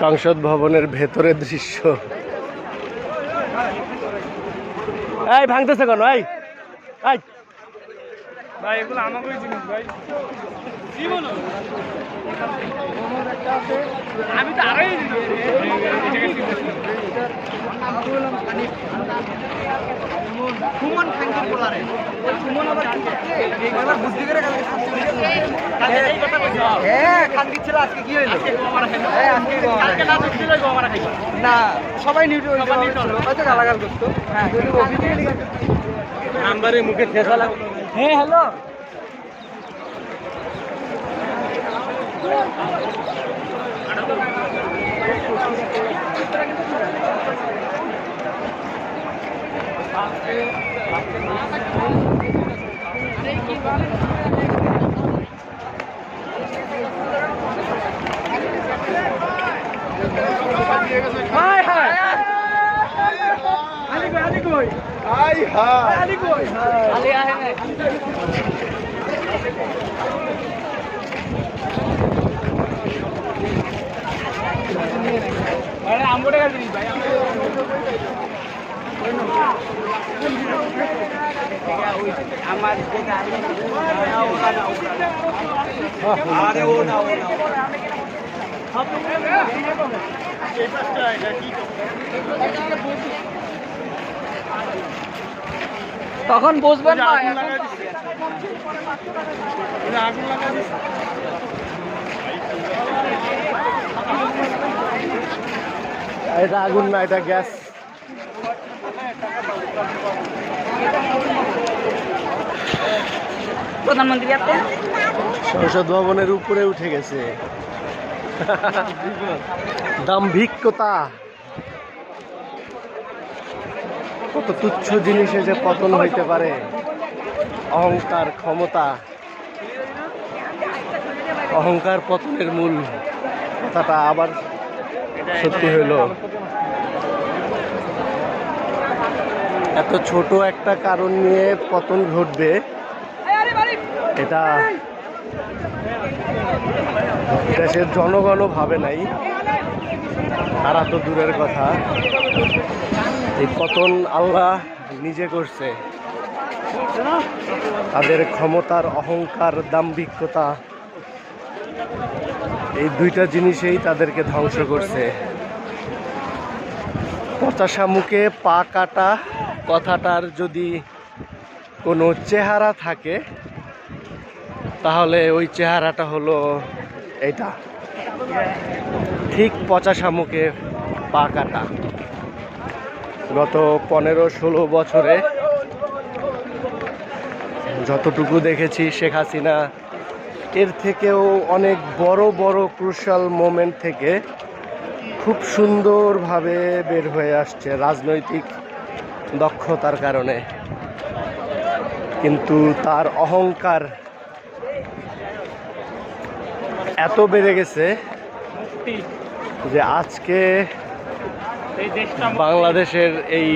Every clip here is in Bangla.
সংসদ ভবনের ভেতরের দৃশ্য। এই ভাঙতেছে কেন? এই এই। ভাই এগুলো আমাকেই জিনিস ভাই। আমি তো আরোই সুমন খাঙ্কির পোলারে সুমন আবার কি করছে? করে হ্যাঁ খাঙ্কির ছিল আজকে কি হইল? হ্যাঁ আজকে না সবাই নিউট্রাল হয়তো গালাগাল করতো। হ্যাঁ। নাম্বারে মুখে ঠেসা লাগ हे हेलो हाय हाय। हाय हाय। আরে ও না ও তখন বসবেন না আগুন এটা আগুন না এটা গ্যাস। প্রধানমন্ত্রী সংসদ ভবনের উপরে উঠে গেছে। দাম্ভিকতা। কত তুচ্ছ জিনিসে যে পতন হইতে পারে। অহংকার ক্ষমতা। অহংকার পতনের মূল কথাটা আবার সত্যি হইল এত ছোট একটা কারণ নিয়ে পতন ঘটবে। এটা দেশের জনগণও ভাবে নাই। তারা তো দূরের কথা। এই পতন আল্লাহ নিজে করছে। তাদের ক্ষমতার অহংকার দাম্ভিকতা এই দুইটা জিনিসেই তাদেরকে ধ্বংস করছে। পচাশা মুখে পা কাটা কথাটার যদি কোনো চেহারা থাকে, তাহলে ওই চেহারাটা হলো এটা। ঠিক পচাশা মুখে পা কাটা। গত পনেরো ষোলো বছরে যতটুকু দেখেছি শেখ হাসিনা এর থেকেও অনেক বড় বড় ক্রুশাল মোমেন্ট থেকে খুব সুন্দরভাবে বের হয়ে আসছে রাজনৈতিক দক্ষতার কারণে। কিন্তু তার অহংকার এত বেড়ে গেছে যে আজকে বাংলাদেশের এই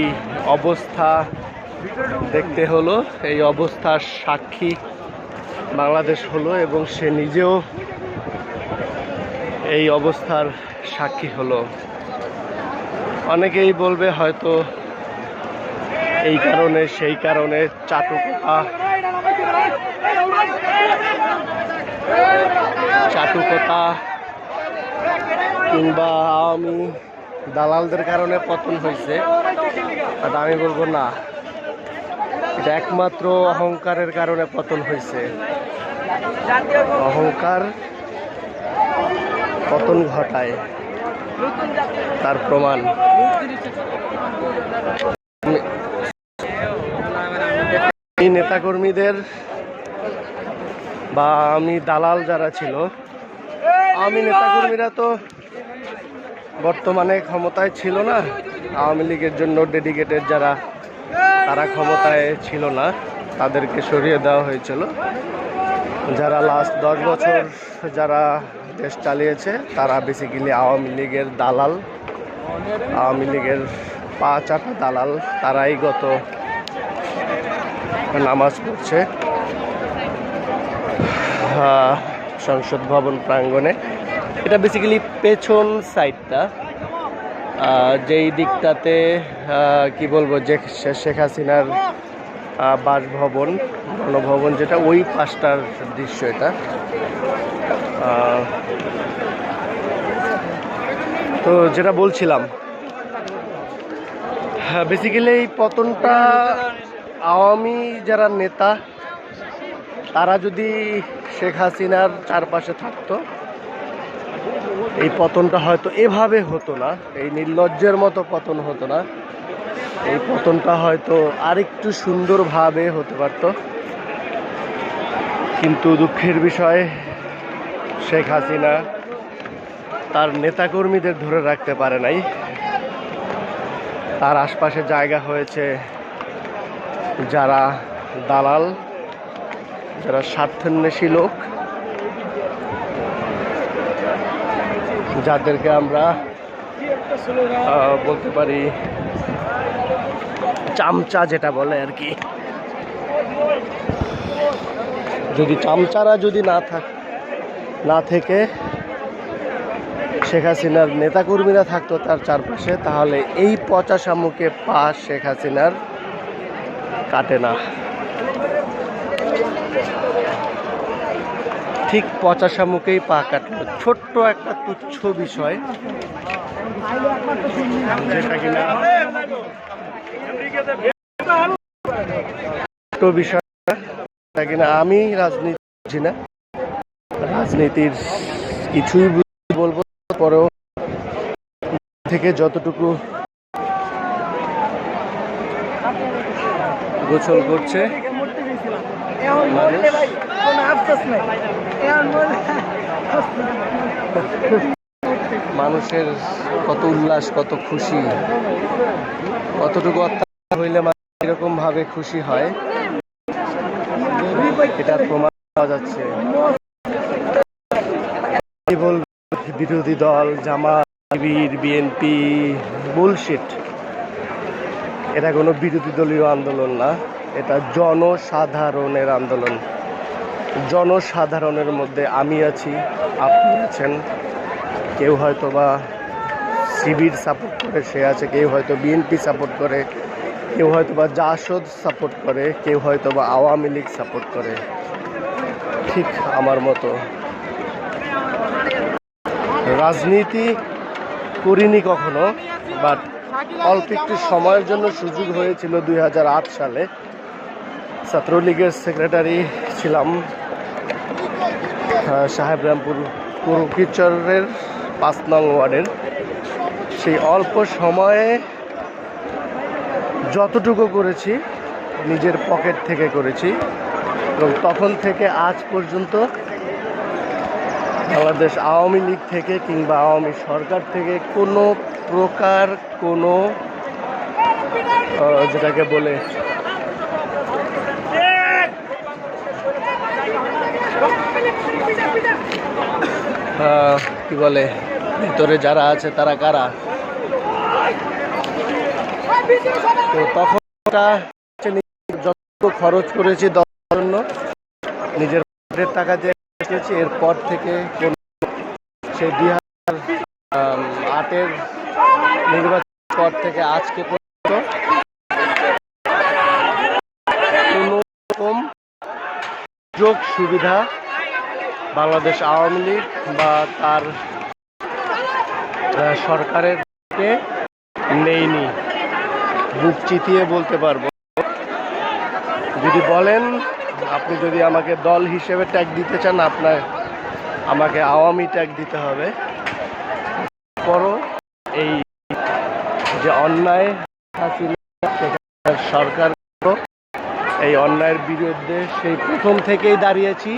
অবস্থা দেখতে হলো, এই অবস্থার সাক্ষী বাংলাদেশ হলো এবং সে নিজেও এই অবস্থার সাক্ষী হলো। অনেকেই বলবে হয়তো এই কারণে, সেই কারণে চাটুকতা চাটুকতা কিংবা আওয়ামী দালালদের কারণে পতন হয়েছে। আমি বলব না। এটা একমাত্র অহংকারের কারণে পতন হয়েছে। অহংকার পতন ঘটায়, তার প্রমাণ। এই নেতাকর্মীদের বা আমি দালাল যারা ছিল, আমি নেতাকর্মীরা তো বর্তমানে ক্ষমতায় ছিল না। আওয়ামী লীগের জন্য ডেডিকেটেড যারা তারা ক্ষমতায় ছিল না, তাদেরকে সরিয়ে দেওয়া হয়েছিল। যারা লাস্ট দশ বছর যারা দেশ চালিয়েছে, তারা বেসিক্যালি আওয়ামী লীগের দালাল। আওয়ামী লীগের পা চাটা দালাল, তারাই গত নামাজ পড়ছে। সংসদ ভবন প্রাঙ্গণে। এটা বেসিক্যালি পেছন সাইডটা যেই দিকটাতে কি বলব, যে শেখ হাসিনার বাসভবন, গণভবন, যেটা ওই পাশটার দৃশ্য এটা। তো যেটা বলছিলাম বেসিক্যালি এই পতনটা আওয়ামী যারা নেতা, তারা যদি শেখ হাসিনার চারপাশে থাকতো এই পতনটা হয়তো এভাবে হতো না, এই নির্লজ্জের মতো পতন হতো না। এই পতনটা হয়তো আরেকটু সুন্দরভাবে হতে পারতো। কিন্তু দুঃখের বিষয়, শেখ হাসিনা তার নেতাকর্মীদের ধরে রাখতে পারে নাই। তার আশপাশে জায়গা হয়েছে যারা দালাল, যারা স্বার্থান্বেষী লোক। যাদেরকে আমরা বলতে পারি, চামচা যেটা বলে আর কি। যদি চামচারা যদি না থাক না থেকে শেখ হাসিনার নেতাকর্মীরা থাকতো তার চারপাশে, তাহলে এই পচা শামুকে পা শেখ হাসিনার কাটে না। ঠিক পচা শামুকেই পা কাটলো। ছোট্ট একটা তুচ্ছ বিষয়। ছোট্ট বিষয়, যেটা কিনা আমি রাজনীতি বুঝি না। রাজনীতির কিছুই বলব পরেও থেকে যতটুকু গোসল করছে মানুষ মানুষের কত উল্লাস, কত খুশি। কতটুকু অত্যাচার হইলে এরকম ভাবে খুশি হয়, এটা প্রমাণ পাওয়া যাচ্ছে। বিরোধী দল শিবির, বিএনপি বুলশিট এটা কোনো বিরোধী দলীয় আন্দোলন না। এটা জনসাধারণের আন্দোলন। জনসাধারণের মধ্যে আমি আছি, আপনি আছেন। কেউ হয়তো বা শিবির সাপোর্ট করে, সে আছে, কেউ হয়তো বিএনপি সাপোর্ট করে, কেউ হয়তো বা জাসদ সাপোর্ট করে, কেউ হয়তো বা আওয়ামী লীগ সাপোর্ট করে। ঠিক আমার মতো। রাজনীতি করিনি কখনো বাট অল্প একটু সময়ের জন্য সুযোগ হয়েছিল দুই হাজার আট সালে। ছাত্রলীগের সেক্রেটারি ছিলাম। আহ, সাহেবরামপুর কুরুকিচরের পাঁচ নং ওয়ার্ডের। সেই অল্প সময়ে যতটুকু করেছি নিজের পকেট থেকে করেছি এবং তখন থেকে আজ পর্যন্ত বাংলাদেশ আওয়ামী লীগ থেকে কিংবা আওয়ামী সরকার থেকে কোনো প্রকার কোনো যেটাকে বলে কি বলে? ভিতরে যারা আছে, তারা কারা? তো তখন যত খরচ করেছি জন্য, নিজের টাকা দিয়ে এরপর থেকে কোন সেই দুই হাজার আটের নির্বাচন পর থেকে আজকে পর্যন্ত কোনো রকম সুযোগ সুবিধা বাংলাদেশ আওয়ামী লীগ বা তার সরকারের নেইনি। বুক চিতিয়ে বলতে পারব। যদি বলেন, আপনি যদি আমাকে দল হিসেবে ট্যাগ দিতে চান, আপনার, আমাকে আওয়ামী ট্যাগ দিতে হবে। পরও এই যে অন্যায় সরকার, এই অন্যায়ের বিরুদ্ধে সেই প্রথম থেকেই দাঁড়িয়েছি।